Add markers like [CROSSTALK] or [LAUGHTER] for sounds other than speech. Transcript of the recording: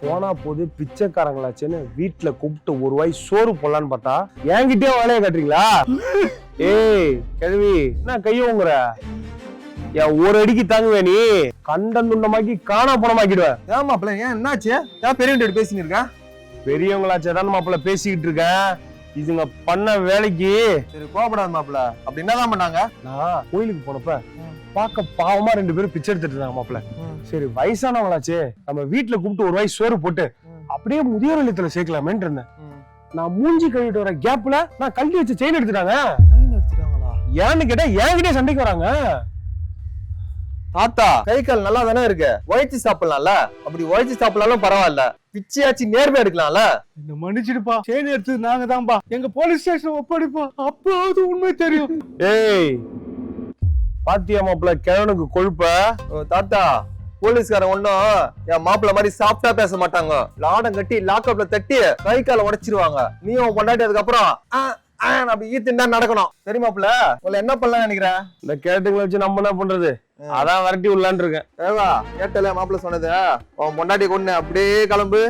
போனா போது பிச்சைக்காரங்களாச்சேன்னு வீட்டுல கூப்பிட்டு ஒரு வாய் சோறு போடலான்னு பார்த்தா என்கிட்டயே வேலையை காட்டுறீங்களா? [LAUGHS] ஏய் கிழவி என்ன கையோங்கிற என் ஒரு அடிக்கு தாங்குவே நீ. கண்டன் துண்டமாக்கி காணா பணமாக்கிடுவேன் ஏன் மாப்பிள்ள ஏன் என்னாச்சு? ஏன் பெரிய இருக்கா? பெரியவங்களாச்சே தான் மாப்பிள்ள பேசிக்கிட்டு இருக்கேன். இதுங்க பண்ண வேலைக்கு சரி கோபப்படாத மாப்பிள்ள அப்படி என்னதான் பண்ணாங்க? நான் கோயிலுக்கு போனப்ப பார்க்க பாவமா ரெண்டு பேரும் பிச்சை எடுத்துட்டு இருந்தாங்க மாப்பிள்ள சரி வயசானவங்களாச்சே நம்ம வீட்டுல கூப்பிட்டு ஒரு வாய் சோறு போட்டு அப்படியே முதியோர் இல்லத்துல சேர்க்கலாமேன்னு இருந்தேன். நான் மூஞ்சி கழுவிட்டு வர கேப்ல நான் கழட்டி வச்சு செயின் எடுத்துட்டாங்க. எடுத்துட்டாங்களா? ஏன்னு கேட்டா என்கிட்டயே சண்டைக்கு வராங்க. தாத்தா கை கால் நல்லா தானே இருக்கு? உழைச்சி சாப்பிடலாம்ல? அப்படி உழைச்சி சாப்பிடலாம் பரவாயில்ல. பிச்சையாச்சு நேர்மை எடுக்கலாம்ல? இந்த மன்னிச்சிடுப்பா. செயின் எடுத்தது நாங்க தான்பா எங்க போலீஸ் ஸ்டேஷன் ஒப்படைப்போம் அப்போது உண்மை தெரியும். ஏய் பாத்தியா மாப்பிள்ள கிழவனுக்கு கொழுப்ப? தாத்தா போலீஸ்காரன் ஒண்ணும் என் மாப்பிள்ள மாதிரி சாஃப்டா பேச மாட்டாங்க. லாடம் கட்டி லாக்அப்ல தட்டி கை கால உடைச்சிருவாங்க. நீ உன் பொண்டாட்டி அதுக்கப்புறம் அப்படி தான் நடக்கணும். சரி மாப்பிள்ள உங்களை என்ன பண்ணலாம் நினைக்கிறேன் இந்த கேட்டுங்களை வச்சு நம்ம என்ன பண்றது? அதான் விரட்டி விடலான்னு இருக்கேன். ஏவா கேட்டல மாப்பிள்ள சொன்னது. உன் பொண்டாட்டி கொண்டு அப்படியே கிளம்பு.